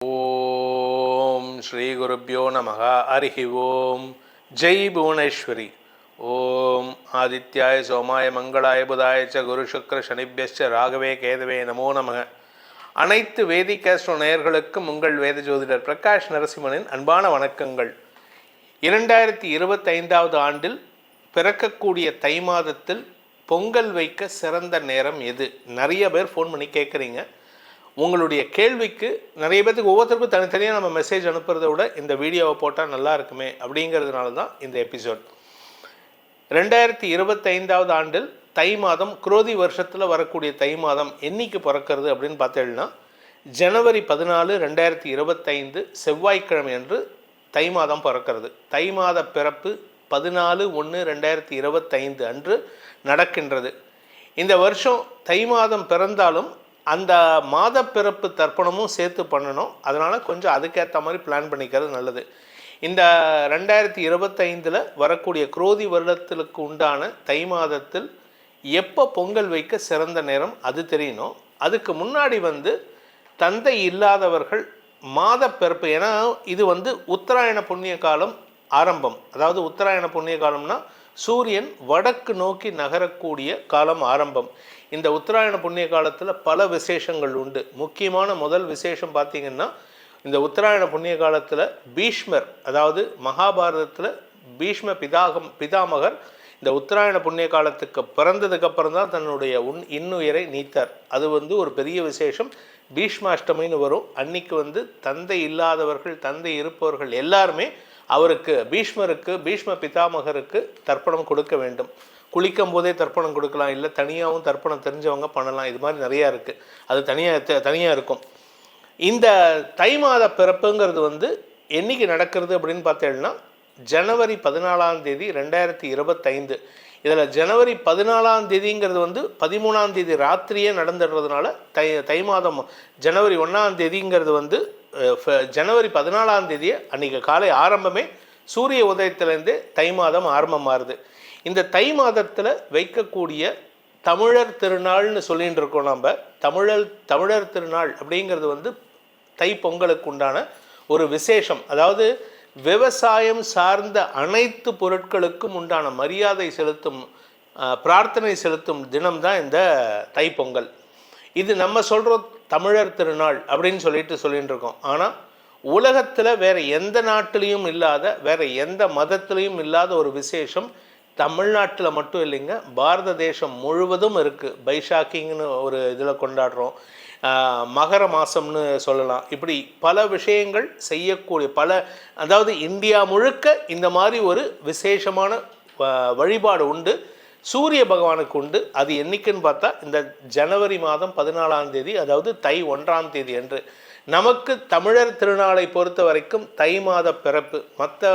ஓம் ஸ்ரீ குருப்பியோ நமக அரிஹி ஓம். ஜெய் புவனேஸ்வரி. ஓம். ஆதித்யாய சோமாய மங்களாய புதாய ச குரு சுக்ர சனிபியஸ்ச ராகவே கேதவே நமோ நமக அனைத்து வேதிகாஸ்ட்ரோ நேயர்களுக்கும் உங்கள் வேத ஜோதிடர் பிரகாஷ் நரசிம்மனின் அன்பான வணக்கங்கள். இரண்டாயிரத்தி இருபத்தைந்தாவது ஆண்டில் பிறக்கக்கூடிய தை மாதத்தில் பொங்கல் வைக்க சிறந்த நேரம் எது? நிறைய பேர் ஃபோன் பண்ணி கேட்குறீங்க உங்களுடைய கேள்விக்கு நிறைய பேர்த்துக்கு ஒவ்வொருத்தருக்கும் தனித்தனியாக நம்ம மெசேஜ் அனுப்புறதை விட இந்த வீடியோவை போட்டால் நல்லா இருக்குமே அப்படிங்கிறதுனால தான் இந்த எபிசோட் ரெண்டாயிரத்தி இருபத்தைந்தாவது ஆண்டில் தை மாதம் குரோதி வருஷத்தில் வரக்கூடிய தை மாதம் என்னைக்கு பிறக்கிறது அப்படின்னு பார்த்தேன்னா ஜனவரி பதினாலு ரெண்டாயிரத்தி இருபத்தைந்து செவ்வாய்க்கிழமை அன்று தை மாதம் பிறக்கிறது. தை மாத பிறப்பு பதினாலு ஒன்று ரெண்டாயிரத்தி இருபத்தைந்து அன்று நடக்கின்றது. இந்த வருஷம் தை மாதம் பிறந்தாலும் அந்த மாத பிறப்பு தர்ப்பணமும் சேர்த்து பண்ணணும். அதனால் கொஞ்சம் அதுக்கேற்ற மாதிரி பிளான் பண்ணிக்கிறது நல்லது. இந்த ரெண்டாயிரத்தி இருபத்தைந்தில் வரக்கூடிய குரோதி வருடத்திற்கு உண்டான தை மாதத்தில் எப்போ பொங்கல் வைக்க சிறந்த நேரம் அது தெரியணும். அதுக்கு முன்னாடி வந்து தந்தை இல்லாதவர்கள் மாத பிறப்பு ஏன்னா இது வந்து உத்தராயண புண்ணிய காலம் ஆரம்பம். அதாவது உத்தராயண புண்ணிய காலம்னா சூரியன் வடக்கு நோக்கி நகரக்கூடிய காலம் ஆரம்பம். இந்த உத்தராயண புண்ணிய காலத்தில் பல விசேஷங்கள் உண்டு. முக்கியமான முதல் விசேஷம் பார்த்திங்கன்னா இந்த உத்தராயண புண்ணிய காலத்தில் பீஷ்மர் அதாவது மகாபாரதத்தில் பீஷ்ம பிதாகம் பிதாமகர் இந்த உத்தராயண புண்ணிய காலத்துக்கு பிறந்ததுக்கு அப்புறம் தான் தன்னுடைய உன் இன்னுயிரை நீத்தார். அது வந்து ஒரு பெரிய விசேஷம். பீஷ்மாஷ்டமின்னு வரும். அன்னைக்கு வந்து தந்தை இல்லாதவர்கள் தந்தை இருப்பவர்கள் எல்லாருமே அவருக்கு பீஷ்மருக்கு பீஷ்ம பிதாமகருக்கு தர்ப்பணம் கொடுக்க வேண்டும். குளிக்கும் போதே தர்ப்பணம் கொடுக்கலாம். இல்லை தனியாகவும் தர்ப்பணம் தெரிஞ்சவங்க பண்ணலாம். இது மாதிரி நிறையா இருக்குது அது தனியாக தனியாக இருக்கும். இந்த தை மாத பிறப்புங்கிறது வந்து என்னைக்கு நடக்கிறது அப்படின்னு பார்த்தேன்னா ஜனவரி பதினாலாம் தேதி ரெண்டாயிரத்தி இருபத்தைந்து. இதில் ஜனவரி பதினாலாம் தேதிங்கிறது வந்து பதிமூணாம் தேதி ராத்திரியே நடந்துடுறதுனால தை தை மாதம் ஜனவரி ஒன்றாம் தேதிங்கிறது வந்து ஜனவரி பதினாலாம் தேதி அன்றைக்கி காலை ஆரம்பமே சூரிய உதயத்திலேருந்தே தை மாதம் ஆரம்பமாகுது இந்த தை மாதத்தில் வைக்கக்கூடிய தமிழர் திருநாள்னு சொல்லிகிட்டு இருக்கோம் நம்ம. தமிழர் தமிழர் திருநாள் அப்படிங்கிறது வந்து தை பொங்கலுக்கு உண்டான ஒரு விசேஷம். அதாவது விவசாயம் சார்ந்த அனைத்து பொருட்களுக்கும் உண்டான மரியாதை செலுத்தும் பிரார்த்தனை செலுத்தும் தினம்தான் இந்த தைப்பொங்கல் இது நம்ம சொல்கிறோம் தமிழர் திருநாள் அப்படின்னு சொல்லிட்டு சொல்லிட்டு இருக்கோம் ஆனால் உலகத்தில் வேற எந்த நாட்டிலையும் இல்லாத வேறு எந்த மதத்திலையும் இல்லாத ஒரு விசேஷம் தமிழ்நாட்டில் மட்டும் இல்லைங்க. பாரத தேசம் முழுவதும் இருக்குது பைசாக்கிங்னு ஒரு இதில் கொண்டாடுறோம். மகர மாதம்னு சொல்லலாம். இப்படி பல விஷயங்கள் செய்யக்கூடிய பல அதாவது இந்தியா முழுக்க இந்த மாதிரி ஒரு விசேஷமான வ- வழிபாடு உண்டு. சூரிய பகவானுக்கு உண்டு. அது என்னைக்குன்னு பார்த்தா இந்த ஜனவரி மாதம் பதினாலாம் தேதி அதாவது தை ஒன்றாம் தேதி அன்று. நமக்கு தமிழர் திருநாளை பொறுத்த வரைக்கும் தை மாத பிறப்பு. மற்ற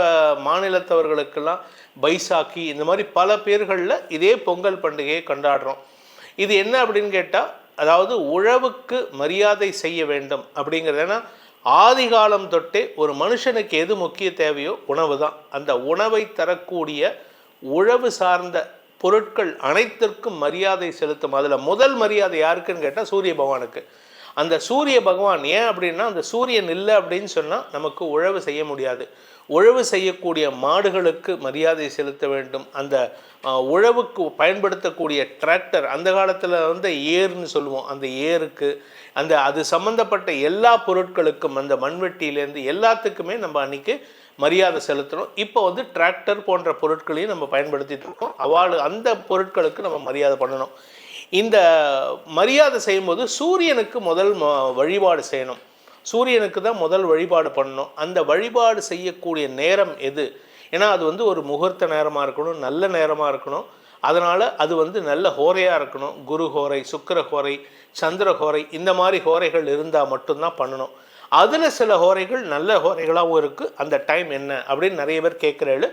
மாநிலத்தவர்களுக்கெல்லாம் பைசாக்கி இந்த மாதிரி பல பேர்களில் இதே பொங்கல் பண்டிகையை கொண்டாடுறோம். இது என்ன அப்படின்னு கேட்டால் அதாவது உழவுக்கு மரியாதை செய்ய வேண்டும் அப்படிங்கிறது. ஏன்னா தொட்டே ஒரு மனுஷனுக்கு எது முக்கிய தேவையோ உணவு தான் அந்த உணவை தரக்கூடிய உழவு சார்ந்த பொருட்கள் அனைத்திற்கும் மரியாதை செலுத்தும். அதில் முதல் மரியாதை யாருக்குன்னு கேட்டால் சூரிய பகவானுக்கு. அந்த சூரிய பகவான் ஏன் அப்படின்னா அந்த சூரியன் இல்லை அப்படின்னு சொன்னால் நமக்கு உழவு செய்ய முடியாது. உழவு செய்யக்கூடிய மாடுகளுக்கு மரியாதை செலுத்த வேண்டும். அந்த உழவுக்கு பயன்படுத்தக்கூடிய டிராக்டர் அந்த காலத்தில் வந்து ஏர்னு சொல்லுவோம். அந்த ஏருக்கு அந்த அது சம்மந்தப்பட்ட எல்லா பொருட்களுக்கும் அந்த மண்வெட்டியிலேருந்து எல்லாத்துக்குமே நம்ம அன்றைக்கி மரியாதை செலுத்தணும். இப்போ வந்து டிராக்டர் போன்ற பொருட்களையும் நம்ம பயன்படுத்திட்டு இருக்கோம். அவாள் அந்த பொருட்களுக்கு நம்ம மரியாதை பண்ணணும். இந்த மரியாதை செய்யும்போது சூரியனுக்கு முதல் வழிபாடு செய்யணும். சூரியனுக்கு தான் முதல் வழிபாடு பண்ணணும். அந்த வழிபாடு செய்யக்கூடிய நேரம் எது? ஏன்னா அது வந்து ஒரு முகூர்த்த நேரமாக இருக்கணும் நல்ல நேரமாக இருக்கணும். அதனால் அது வந்து நல்ல ஹோரையாக இருக்கணும். குரு ஹோரை சுக்கர ஹோரை சந்திர ஹோரை இந்த மாதிரி ஹோரைகள் இருந்தால் மட்டும்தான் பண்ணணும். அதில் சில ஹோரைகள் நல்ல ஹோரைகளாகவும் இருக்குது அந்த டைம் என்ன அப்படின்னு நிறைய பேர் கேட்குறேள்.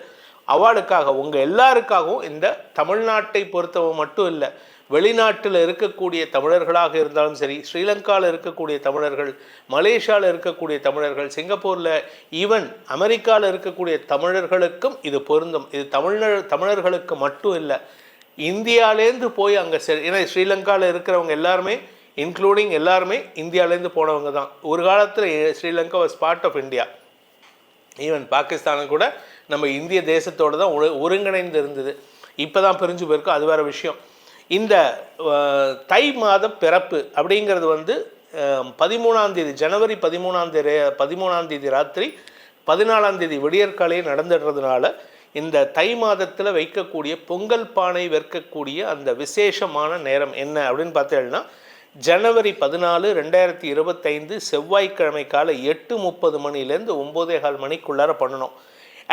அவளுக்காக உங்கள் எல்லாருக்காகவும் இந்த தமிழ்நாட்டை பொறுத்தவரை மட்டும் இல்லை வெளிநாட்டில் இருக்கக்கூடிய தமிழர்களாக இருந்தாலும் சரி ஸ்ரீலங்காவில் இருக்கக்கூடிய தமிழர்கள் மலேசியாவில் இருக்கக்கூடிய தமிழர்கள் சிங்கப்பூரில் ஈவன் அமெரிக்காவில் இருக்கக்கூடிய தமிழர்களுக்கும் இது பொருந்தும். இது தமிழர் தமிழர்களுக்கு மட்டும் இல்லை இந்தியாவிலேருந்து போய் அங்கே செ ஏன்னா ஸ்ரீலங்காவில் இருக்கிறவங்க எல்லாருமே இன்க்ளூடிங் எல்லாருமே இந்தியாவிலேருந்து போனவங்க தான். ஒரு காலத்தில் Sri Lanka was part of India even பாகிஸ்தானும் கூட நம்ம இந்திய தேசத்தோடு தான் ஒரு ஒருங்கிணைந்து இருந்தது. இப்போ தான் பிரிஞ்சு போயிருக்கோம் அது வேறு விஷயம். இந்த தை மாத பிறப்பு அப்படிங்கிறது வந்து பதிமூணாந்தேதி பதிமூணாம் தேதி ஜனவரி பதிமூணாம் தேதி பதிமூணாம் தேதி ராத்திரி பதினாலாம் தேதி விடியற்காலையே நடந்துடுறதுனால இந்த தை மாதத்தில் வைக்கக்கூடிய பொங்கல் பானை விற்கக்கூடிய அந்த விசேஷமான நேரம் என்ன அப்படின்னு பார்த்தீங்கன்னா ஜனவரி பதினாலு ரெண்டாயிரத்தி இருபத்தைந்து செவ்வாய்க்கிழமை காலை எட்டு முப்பது மணிலேருந்து ஒம்போதே கால் மணிக்குள்ளார பண்ணணும்.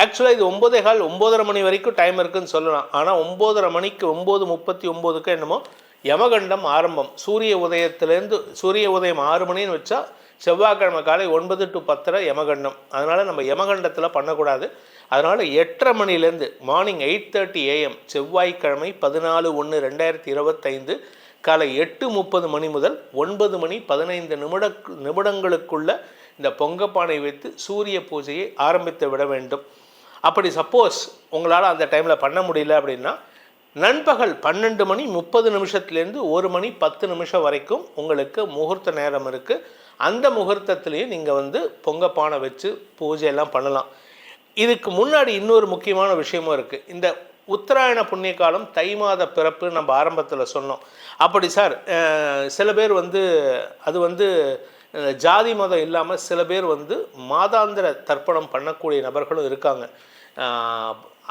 ஆக்சுவலாக இது ஒம்போதே கால் ஒம்போதரை மணி வரைக்கும் டைம் இருக்குன்னு சொல்லலாம். ஆனால் ஒம்போதரை மணிக்கு ஒம்பது முப்பத்தி ஒம்போதுக்கு என்னமோ யமகண்டம் ஆரம்பம். சூரிய உதயத்திலேருந்து சூரிய உதயம் ஆறு மணின்னு வச்சா செவ்வாய்க்கிழமை காலை ஒன்பது டு பத்தரை யமகண்டம். அதனால் நம்ம யமகண்டத்தில் பண்ணக்கூடாது. அதனால் எட்டரை மணிலேருந்து மார்னிங் எயிட் தேர்ட்டி ஏஎம் செவ்வாய்க்கிழமை பதினாலு ஒன்று ரெண்டாயிரத்தி இருபத்தைந்து காலை எட்டு முப்பது மணி முதல் ஒன்பது மணி பதினைந்து நிமிட நிமிடங்களுக்குள்ள இந்த பொங்கப்பானை வைத்து சூரிய பூஜையை ஆரம்பித்து விட வேண்டும். அப்படி சப்போஸ் உங்களால் அந்த டைமில் பண்ண முடியல அப்படின்னா நண்பகல் பன்னெண்டு மணி முப்பது நிமிஷத்துலேருந்து ஒரு மணி பத்து நிமிஷம் வரைக்கும் உங்களுக்கு முகூர்த்த நேரம் இருக்குது அந்த முகூர்த்தத்துலேயும் நீங்கள் வந்து பொங்கப்பானை வச்சு பூஜையெல்லாம் பண்ணலாம். இதுக்கு முன்னாடி இன்னொரு முக்கியமான விஷயமும் இருக்குது இந்த உத்தராயண புண்ணிய காலம் தை மாத பிறப்பு நம்ம ஆரம்பத்தில் சொன்னோம். அப்படி சார் சில பேர் வந்து அது வந்து ஜாதி மதம் இல்லாமல் சில பேர் வந்து மாதாந்திர தர்ப்பணம் பண்ணக்கூடிய நபர்களும் இருக்காங்க.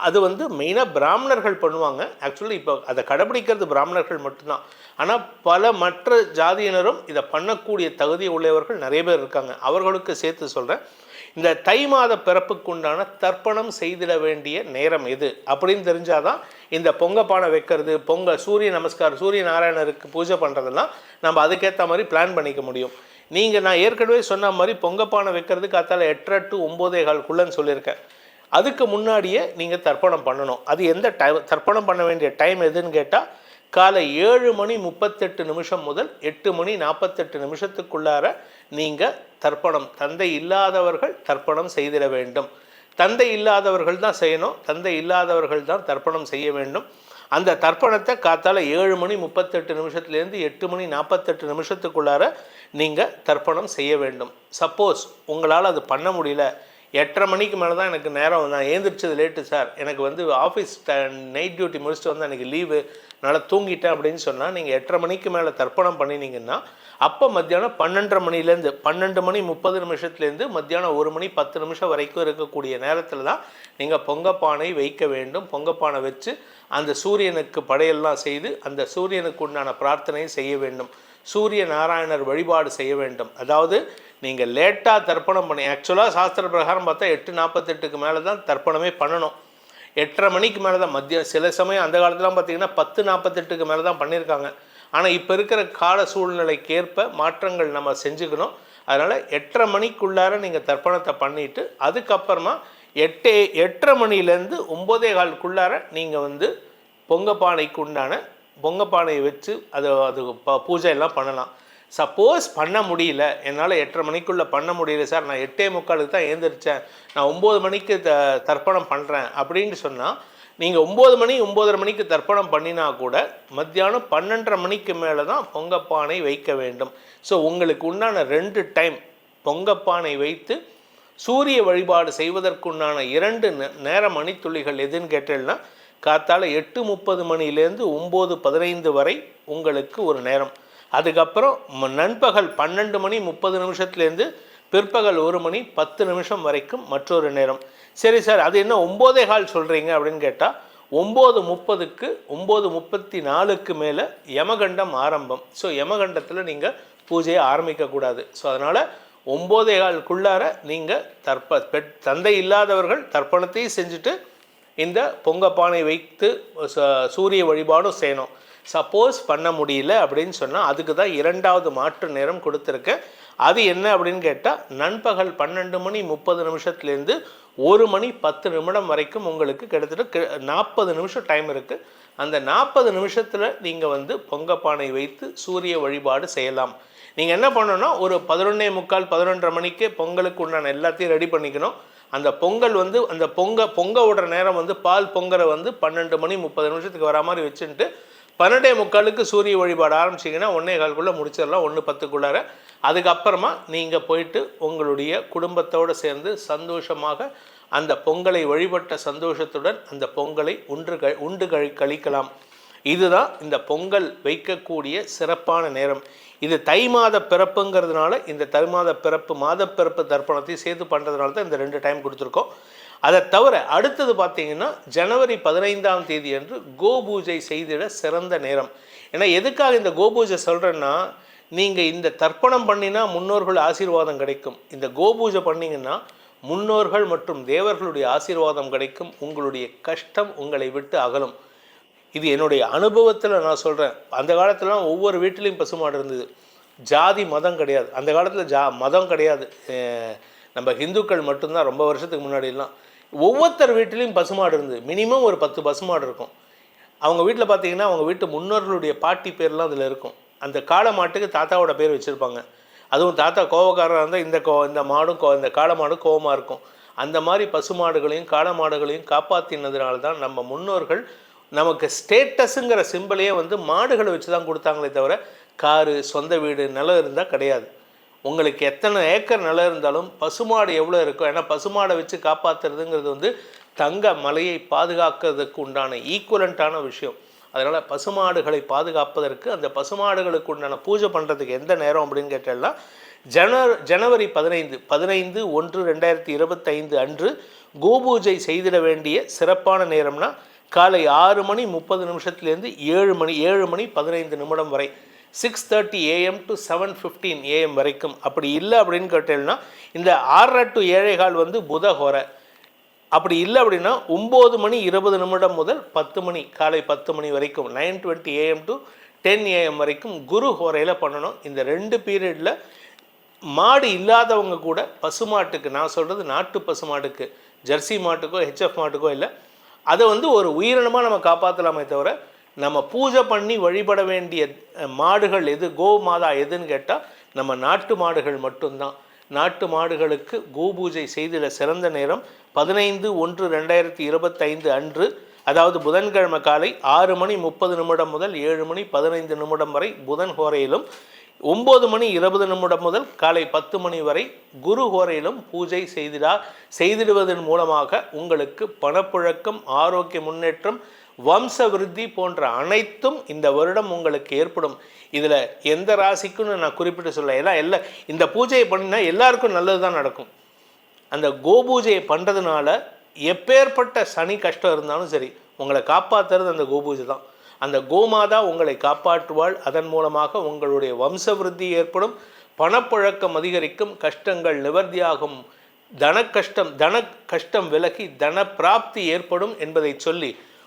அது வந்து மெயினாக பிராமணர்கள் பண்ணுவாங்க. ஆக்சுவலி இப்போ அதை கடைபிடிக்கிறது பிராமணர்கள் மட்டும்தான். ஆனால் பல மற்ற ஜாதியினரும் இதை பண்ணக்கூடிய தகுதி உள்ளவர்கள் நிறைய பேர் இருக்காங்க. அவர்களுக்கு சேர்த்து சொல்கிறேன் இந்த தை மாத பிறப்புக்குண்டான தர்ப்பணம் செய்திட வேண்டிய நேரம் எது? அப்படின்னு தெரிஞ்சாதான் இந்த பொங்கப்பானை வைக்கிறது பொங்க சூரிய நமஸ்கார் சூரிய நாராயணருக்கு பூஜை பண்ணுறதெல்லாம் நம்ம அதுக்கேற்ற மாதிரி பிளான் பண்ணிக்க முடியும். நீங்கள் நான் ஏற்கனவே சொன்ன மாதிரி பொங்கப்பானை வைக்கிறதுக்கு அத்தால எட்டரை டு ஒம்போதே கால்குள்ளன்னு சொல்லியிருக்கேன். அதுக்கு முன்னாடியே நீங்கள் தர்ப்பணம் பண்ணணும். அது எந்த டைம் தர்ப்பணம் பண்ண வேண்டிய டைம் எதுன்னு கேட்டால் காலை ஏழு மணி முப்பத்தெட்டு நிமிஷம் முதல் எட்டு மணி நாற்பத்தெட்டு நிமிஷத்துக்குள்ளார நீங்கள் தர்ப்பணம். தந்தை இல்லாதவர்கள் தர்ப்பணம் செய்திட வேண்டும். தந்தை இல்லாதவர்கள் தான் செய்யணும். தந்தை இல்லாதவர்கள் தான் தர்ப்பணம் செய்ய வேண்டும். அந்த தர்ப்பணத்தை காத்தால ஏழு மணி முப்பத்தெட்டு நிமிஷத்துலேருந்து எட்டு மணி நாற்பத்தெட்டு நிமிஷத்துக்குள்ளார நீங்கள் தர்ப்பணம் செய்ய வேண்டும். சப்போஸ் உங்களால் அது பண்ண முடியல. எட்டரை மணிக்கு மேலே தான் எனக்கு நேரம். நான் ஏந்திரிச்சது லேட்டு சார் எனக்கு வந்து ஆஃபீஸ் நைட் டியூட்டி முடிச்சுட்டு வந்து எனக்கு லீவு நல்லா தூங்கிட்டேன் அப்படின்னு சொன்னால் நீங்கள் எட்டரை மணிக்கு மேலே தர்ப்பணம் பண்ணினீங்கன்னா அப்போ மத்தியானம் பன்னெண்டரை மணிலேருந்து பன்னெண்டு மணி முப்பது நிமிஷத்துலேருந்து மத்தியானம் ஒரு மணி பத்து நிமிஷம் வரைக்கும் இருக்கக்கூடிய நேரத்தில் தான் நீங்கள் பொங்கப்பானை வைக்க வேண்டும். பொங்கப்பானை வச்சு அந்த சூரியனுக்கு படையெல்லாம் செய்து அந்த சூரியனுக்கு உண்டான பிரார்த்தனையும் செய்ய வேண்டும். சூரிய நாராயணர் வழிபாடு செய்ய வேண்டும். அதாவது நீங்கள் லேட்டாக தர்ப்பணம் பண்ணி ஆக்சுவலாக சாஸ்திர பிரகாரம் பார்த்தா எட்டு நாற்பத்தெட்டுக்கு மேலே தான் தர்ப்பணமே பண்ணணும். எட்டரை மணிக்கு மேலே தான் மதியம் சில சமயம் அந்த காலத்துலாம் பார்த்திங்கன்னா பத்து நாற்பத்தெட்டுக்கு மேலே தான் பண்ணியிருக்காங்க. ஆனால் இப்போ இருக்கிற கால சூழ்நிலைக்கேற்ப மாற்றங்கள் நம்ம செஞ்சுக்கணும். அதனால் எட்டரை மணிக்குள்ளார நீங்கள் தர்ப்பணத்தை பண்ணிவிட்டு அதுக்கப்புறமா எட்டே எட்டரை மணிலேருந்து ஒம்போதே காலுக்குள்ளார நீங்கள் வந்து பொங்கப்பானைக்கு உண்டான பொங்கப்பானையை வச்சு அது அது ப பூஜை எல்லாம் பண்ணலாம். சப்போஸ் பண்ண முடியல என்னால் எட்டரை மணிக்குள்ளே பண்ண முடியல சார். நான் எட்டே முக்காலுக்கு தான் ஏந்திரிச்சேன். நான் ஒம்பது மணிக்கு த தர்ப்பணம் பண்ணுறேன் அப்படின்னு சொன்னால் நீங்கள் ஒம்பது மணி ஒம்போதரை மணிக்கு தர்ப்பணம் பண்ணினா கூட மத்தியானம் பன்னெண்டரை மணிக்கு மேலே தான் பொங்கப்பானை வைக்க வேண்டும். ஸோ உங்களுக்கு உண்டான ரெண்டு டைம் பொங்கப்பானை வைத்து சூரிய வழிபாடு செய்வதற்குண்டான இரண்டு நேர மணித்துளிகள் எதுன்னு கேட்டேன்னா காத்தால எட்டு முப்பது மணிலேருந்து ஒம்பது பதினைந்து வரை உங்களுக்கு ஒரு நேரம். அதுக்கப்புறம் நண்பகல் பன்னெண்டு மணி முப்பது நிமிஷத்துலேருந்து பிற்பகல் ஒரு மணி பத்து நிமிஷம் வரைக்கும் மற்றொரு நேரம். சரி சார் அது என்ன ஒம்போதே கால் சொல்கிறீங்க அப்படின்னு கேட்டால் ஒம்பது முப்பதுக்கு ஒம்பது முப்பத்தி நாலுக்கு மேலே யமகண்டம் ஆரம்பம். ஸோ யமகண்டத்தில் நீங்கள் பூஜையை ஆரம்பிக்கக்கூடாது ஸோ அதனால் ஒம்போதே காலுக்குள்ளார நீங்கள் தர்ப்ப பெட் தந்தை இல்லாதவர்கள் தர்ப்பணத்தையும் செஞ்சுட்டு இந்த பொங்கப்பானை வைத்து ச- சூரிய வழிபாடும் செய்யணும். சப்போஸ் பண்ண முடியல அப்படின்னு சொன்னால் அதுக்கு தான் இரண்டாவது மாற்று நேரம் கொடுத்துருக்கேன் அது என்ன அப்படின்னு கேட்டால் நண்பகல் பன்னெண்டு மணி முப்பது நிமிஷத்துலேருந்து ஒரு மணி பத்து நிமிடம் வரைக்கும் உங்களுக்கு கிட்டத்தட்ட நாற்பது நிமிஷம் டைம் இருக்குது அந்த நாற்பது நிமிஷத்தில் நீங்கள் வந்து பொங்கப்பானை வைத்து சூரிய வழிபாடு செய்யலாம். நீங்கள் என்ன பண்ணணும்னா ஒரு பதினொன்னே முக்கால் பதினொன்றரை மணிக்கு பொங்கலுக்கு உண்டான எல்லாத்தையும் ரெடி பண்ணிக்கணும். அந்த பொங்கல் வந்து அந்த பொங்க பொங்க விடுற நேரம் வந்து பால் பொங்கலை வந்து பன்னெண்டு மணி முப்பது நிமிஷத்துக்கு வரா மாதிரி வச்சுட்டு பன்னெண்டே முக்காலுக்கு சூரிய வழிபாடு ஆரம்பிச்சிங்கன்னா ஒன்றே கால்குள்ளே முடிச்சிடலாம் ஒன்று பத்துக்குள்ளார. அதுக்கப்புறமா நீங்கள் போயிட்டு உங்களுடைய குடும்பத்தோடு சேர்ந்து சந்தோஷமாக அந்த பொங்கலை வழிபட்ட சந்தோஷத்துடன் அந்த பொங்கலை உண்டு க உண்டு கழி கழிக்கலாம். இதுதான் இந்த பொங்கல் வைக்கக்கூடிய சிறப்பான நேரம். இது தை மாத பிறப்புங்கிறதுனால இந்த தை மாத பிறப்பு மாத பிறப்பு தர்ப்பணத்தையும் சேர்த்து பண்ணுறதுனால தான் இந்த ரெண்டு டைம் கொடுத்துருக்கோம். அதை தவிர அடுத்தது பார்த்தீங்கன்னா ஜனவரி பதினைந்தாம் தேதி அன்று கோபூஜை செய்திட சிறந்த நேரம். ஏன்னா எதுக்காக இந்த கோபூஜை சொல்கிறேன்னா நீங்கள் இந்த தர்ப்பணம் பண்ணினா முன்னோர்கள் ஆசீர்வாதம் கிடைக்கும். இந்த கோபூஜை பண்ணிங்கன்னா முன்னோர்கள் மற்றும் தேவர்களுடைய ஆசீர்வாதம் கிடைக்கும். உங்களுடைய கஷ்டம் உங்களை விட்டு அகலும். இது என்னுடைய அனுபவத்தில் நான் சொல்கிறேன் அந்த காலத்துலலாம் ஒவ்வொரு வீட்டிலையும் பசுமாடு இருந்தது. ஜாதி மதம் கிடையாது. அந்த காலத்தில் ஜா மதம் கிடையாது. நம்ம ஹிந்துக்கள் மட்டும்தான் ரொம்ப வருஷத்துக்கு முன்னாடிலாம் ஒவ்வொருத்தர் வீட்டிலையும் பசுமாடு இருந்தது. மினிமம் ஒரு பத்து பசுமாடு இருக்கும். அவங்க வீட்டில் பார்த்தீங்கன்னா அவங்க வீட்டு முன்னோர்களுடைய பாட்டி பேர்லாம் அதில் இருக்கும். அந்த காளை மாட்டுக்கு தாத்தாவோட பேர் வச்சுருப்பாங்க. அதுவும் தாத்தா கோவக்காரராக இருந்தால் இந்த கோ இந்த மாடும் கோ இந்த காளை மாடும் கோவமாக இருக்கும். அந்த மாதிரி பசுமாடுகளையும் காளை மாடுகளையும் காப்பாற்றினதுனால தான் நம்ம முன்னோர்கள் நமக்கு ஸ்டேட்டஸுங்கிற சிம்பிளையே வந்து மாடுகளை வச்சு தான் கொடுத்தாங்களே தவிர காரு சொந்த வீடு நிலம் இருந்தால் கிடையாது. உங்களுக்கு எத்தனை ஏக்கர் நிலம் இருந்தாலும் பசுமாடு எவ்வளோ இருக்கும்? ஏன்னா பசுமாடை வச்சு காப்பாற்றுறதுங்கிறது வந்து தங்க மலையை பாதுகாக்கிறதுக்கு உண்டான ஈக்குவலண்ட்டான விஷயம். அதனால் பசுமாடுகளை பாதுகாப்பதற்கு அந்த பசுமாடுகளுக்கு உண்டான பூஜை பண்ணுறதுக்கு எந்த நேரம் அப்படின்னு கேட்டால்னா ஜன ஜனவரி பதினைந்து பதினைந்து ஒன்று ரெண்டாயிரத்தி இருபத்தைந்து அன்று கோபூஜை செய்திட வேண்டிய சிறப்பான நேரம்னா காலை ஆறு மணி முப்பது நிமிஷத்துலேருந்து ஏழு மணி ஏழு மணி பதினைந்து நிமிடம் வரை. Six thirty AM to seven fifteen AM வரைக்கும் அப்படி இல்லை அப்படின்னு கேட்டீங்கன்னா இந்த ஆறரை டு ஏழைகால் வந்து வந்து புதஹோரை அப்படி இல்லை அப்படின்னா ஒம்பது மணி இருபது நிமிடம் முதல் பத்து மணி காலை பத்து மணி வரைக்கும் nine twenty AM to ten AM வரைக்கும் குரு ஹோரையில் பண்ணணும். இந்த ரெண்டு பீரியடில் மாடு இல்லாதவங்க கூட பசுமாட்டுக்கு நான் சொல்கிறது நாட்டு பசுமாட்டுக்கு ஜெர்சி மாட்டுக்கோ ஹெச்எஃப் மாட்டுக்கோ இல்லை அதை வந்து ஒரு உயிரினமாக நம்ம காப்பாற்றலாமே தவிர நம்ம பூஜை பண்ணி வழிபட வேண்டிய மாடுகள் எது? கோ மாதா எதுன்னு கேட்டால் நம்ம நாட்டு மாடுகள் மட்டும்தான். நாட்டு மாடுகளுக்கு கோபூஜை செய்திட சிறந்த நேரம் பதினைந்து ஒன்று ரெண்டாயிரத்தி இருபத்தைந்து அன்று அதாவது புதன்கிழமை காலை ஆறு மணி முப்பது நிமிடம் முதல் ஏழு மணி பதினைந்து நிமிடம் வரை புதன் ஹோரையிலும் ஒம்பது மணி இருபது நிமிடம் முதல் காலை பத்து மணி வரை குரு ஹோரையிலும் பூஜை செய்திடா செய்திடுவதன் மூலமாக உங்களுக்கு பணப்புழக்கம் ஆரோக்கிய முன்னேற்றம் வம்ச விருத்தி போன்ற அனைத்தும் இந்த வருடம் உங்களுக்கு ஏற்படும். இதில் எந்த ராசிக்குன்னு நான் குறிப்பிட்டு சொல்ல எல்லாம் எல்லா இந்த பூஜையை பண்ணினா எல்லாருக்கும் நல்லது தான் நடக்கும். அந்த கோபூஜையை பண்ணுறதுனால எப்பேற்பட்ட சனி கஷ்டம் இருந்தாலும் சரி உங்களை காப்பாற்றுறது அந்த கோபூஜை தான். அந்த கோமாதா உங்களை காப்பாற்றுவாள். அதன் மூலமாக உங்களுடைய வம்ச விருத்தி ஏற்படும். பணப்புழக்கம் அதிகரிக்கும். கஷ்டங்கள் நிவர்த்தியாகும். தன கஷ்டம் தன கஷ்டம் விலகி தன பிராப்தி ஏற்படும் என்பதை சொல்லி